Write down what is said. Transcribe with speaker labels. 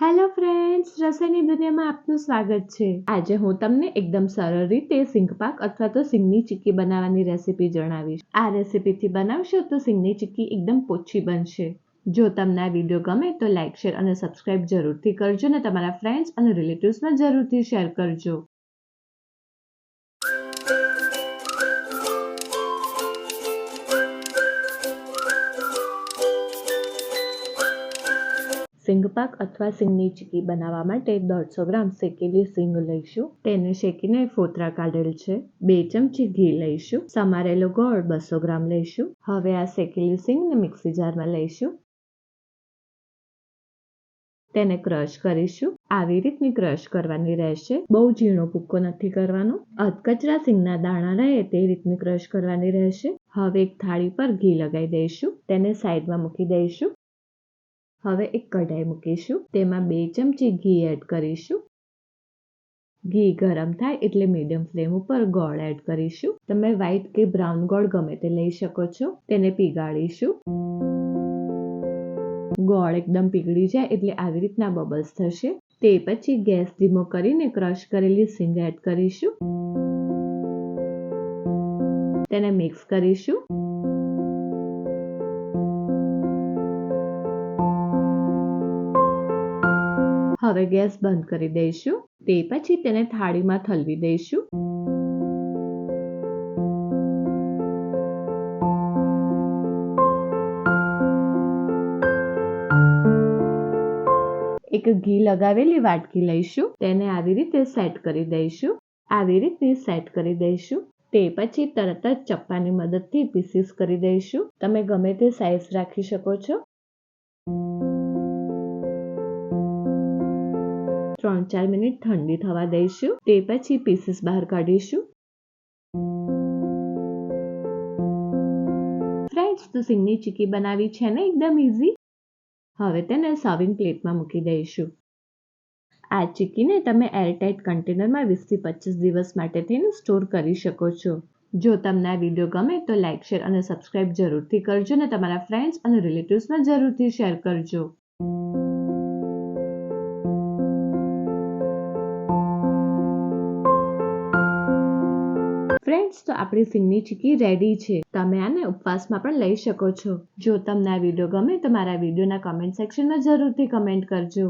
Speaker 1: Hello friends રસોઈની દુનિયામાં આપનું સ્વાગત છે. આજે હું તમને એકદમ સરળ રીતે સિંગપાક અથવા તો સિંગની ચીક્કી બનાવવાની રેસીપી જણાવીશ. આ રેસીપીથી બનાવશો તો સિંગની ચીક્કી એકદમ પોચી બનશે. જો તમને આ વીડિયો ગમે તો લાઇક શેર અને સબસ્ક્રાઇબ જરૂરથી કરજો અને તમારા ફ્રેન્ડ્સ અને રિલેટિવ્સમાં જરૂરથી શેર કરજો. સિંગપાક અથવા સિંગની ચીકી બનાવવા માટે દોઢસો ગ્રામ શેકેલી સિંગ લઈશું. તેને શેકીને ફોતરા કાઢેલ છે. બે ચમચી ઘી લઈશું. સમારેલો ગોળ બસો ગ્રામ લઈશું. હવે આ શેકેલી સિંગને મિક્સી જારમાં લઈશું. તેને ક્રશ કરીશું. આવી રીતની ક્રશ કરવાની રહેશે. બહુ ઝીણો ભૂક્કો નથી કરવાનો. અધકચરા સિંગના દાણા રહે તે રીતની ક્રશ કરવાની રહેશે. હવે એક થાળી પર ઘી લગાવી દઈશું. તેને સાઈડમાં મૂકી દઈશું. હવે એક કઢાઈ મૂકીશું. તેમાં બે ચમચી ઘી એડ કરીશું. ઘી ગરમ થાય એટલે મીડિયમ ફ્લેમ ઉપર ગોળ એડ કરીશું. તમે વ્હાઈટ કે બ્રાઉન ગોળ ગમે તે લઈ શકો છો. તેને પીગાળીશું. ગોળ એકદમ પીગળી જાય એટલે આવી રીતના બબલ્સ થશે. તે પછી ગેસ ધીમો કરીને ક્રશ કરેલી સિંગ એડ કરીશું. તેને મિક્સ કરીશું. હવે ગેસ બંધ કરી દઈશું. તે પછી તેને થાળીમાં ઠલવી દઈશું. એક ઘી લગાવેલી વાટકી લઈશું. તેને આવી રીતે સેટ કરી દઈશું. આવી રીતે સેટ કરી દઈશું. તે પછી તરત જ ચપ્પાની મદદથી પીસીસ કરી દઈશું. તમે ગમે તે સાઈઝ રાખી શકો છો. ત્રણ ચાર મિનિટ ઠંડી થવા દઈશું, તે પછી પીસીસ બહાર કાઢીશું. ફ્રેન્ડ્સ તો સિંગની ચીકી બનાવી છે ને એકદમ ઇઝી હવે તેને સર્વિંગ પ્લેટમાં મૂકી દઈશું. આ ચીકીને તમે એરટાઇટ કન્ટેનરમાં વીસથી પચીસ દિવસ માટે થઈને સ્ટોર કરી શકો છો. જો તમને આ વીડિયો ગમે તો લાઇક શેર અને સબસ્ક્રાઇબ જરૂરથી કરજો ને તમારા ફ્રેન્ડ્સ અને રિલેટિવ્સમાં જરૂરથી શેર કરજો. ફ્રેન્ડ્સ તો આપણી સિંગની ચીકી રેડી છે. તમે આને ઉપવાસમાં પણ લઈ શકો છો. જો તમને આ વીડિયો ગમે, તો મારા વિડીયોના કમેન્ટ સેક્શનમાં જરૂરથી કમેન્ટ કરજો.